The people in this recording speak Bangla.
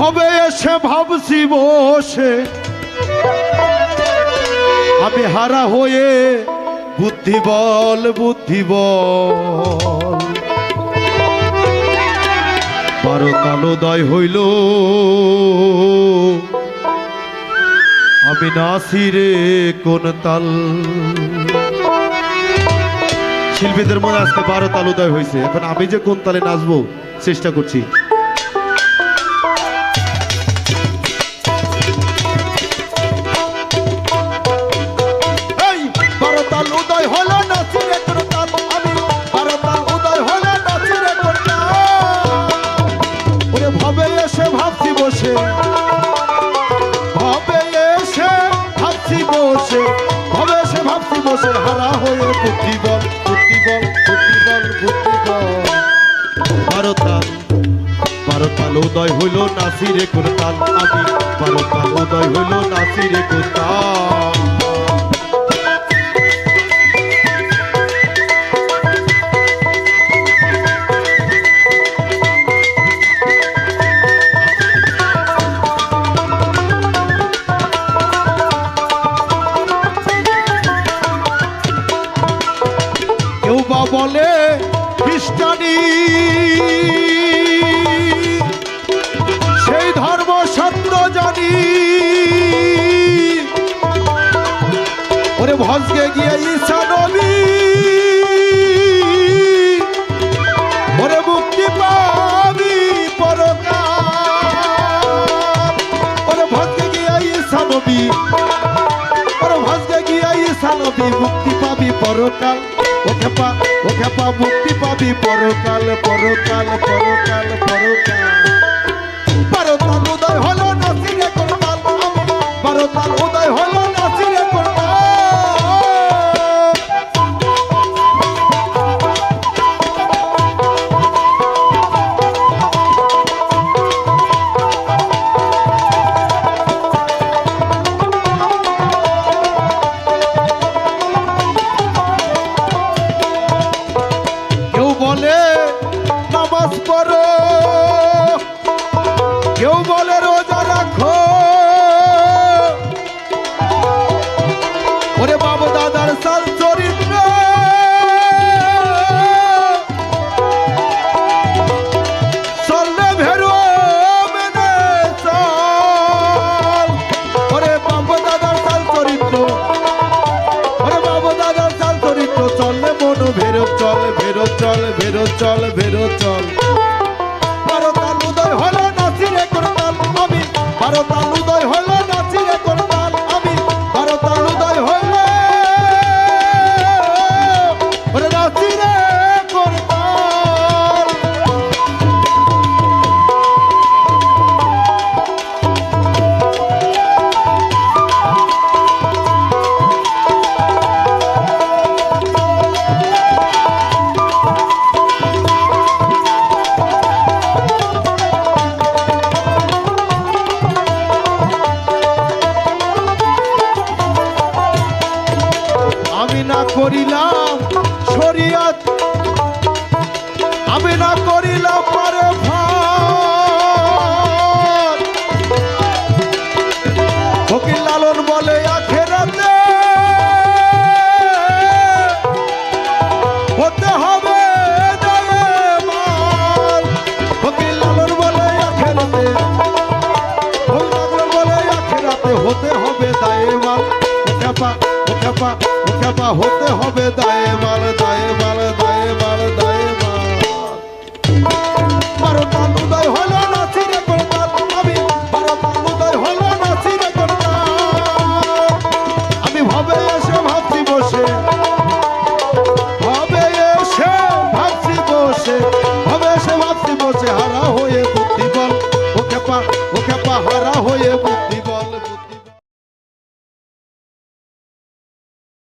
ভবে এসে ভাবছি বসে। আমি হারা হয়ে বুদ্ধি বল বুদ্ধি বল। বারো কালোদয় হইল। আমি নাসিরে কোন তাল। শিল্পীদের মনে আজকে বারো তাল উদয় হয়েছে এখন আমি যে কোন তালে নাচবো, চেষ্টা করছি। বসে সে ভাবছি বসে হারা হয়ে বুদ্ধি বল বুদ্ধি বল বুদ্ধি বল বুদ্ধি বল। ভারতাল ভারতাল উদয় হইল নাসিরে কোরতাল। আমি ভারতাল উদয় হইল নাসিরে কোরতাল। খ্রিস্টানি। সেই ধর্ম সত্য জানি। ওরে ভজকে গিয়ে ঈশা নবী। ওরে মুক্তি পাবি নবী মুক্তি পাবি পরকাল। ও খেপা ও খেপা মুক্তি পাবি পরকাল পরকাল পরকাল পরকাল। চল বেরো চল। বারো তাল উদয় হলো নাচিরে করতাল আমি বারো আমি না করিলাম শরিয়ত, আমি না করিলাম পরে ফকির লালন বলে, আখেরাতে হতে হবে হতে হবে দায়েমাল ও খেপা ও দায়ে হতে হবে দায়েমাল দায়েমাল